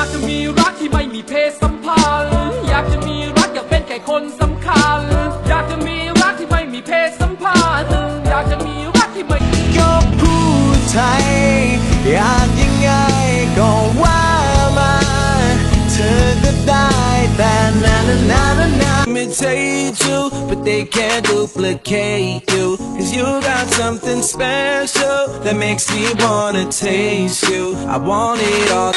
อยากจะมีรักที่ไม่มีเพศสัมพันธ์ อยากจะมีรักอยากเป็นแค่คนสำคัญ อยากจะมีรักที่ไม่มีเพศสัมพันธ์ อยากจะมีรักที่ไม่ก็พูดไทยอยากยังไงก็ว่ามา เธอก็ได้แต่นานานานานา imitate you but they can't duplicate you cause you got something special that makes me wanna taste you I want it all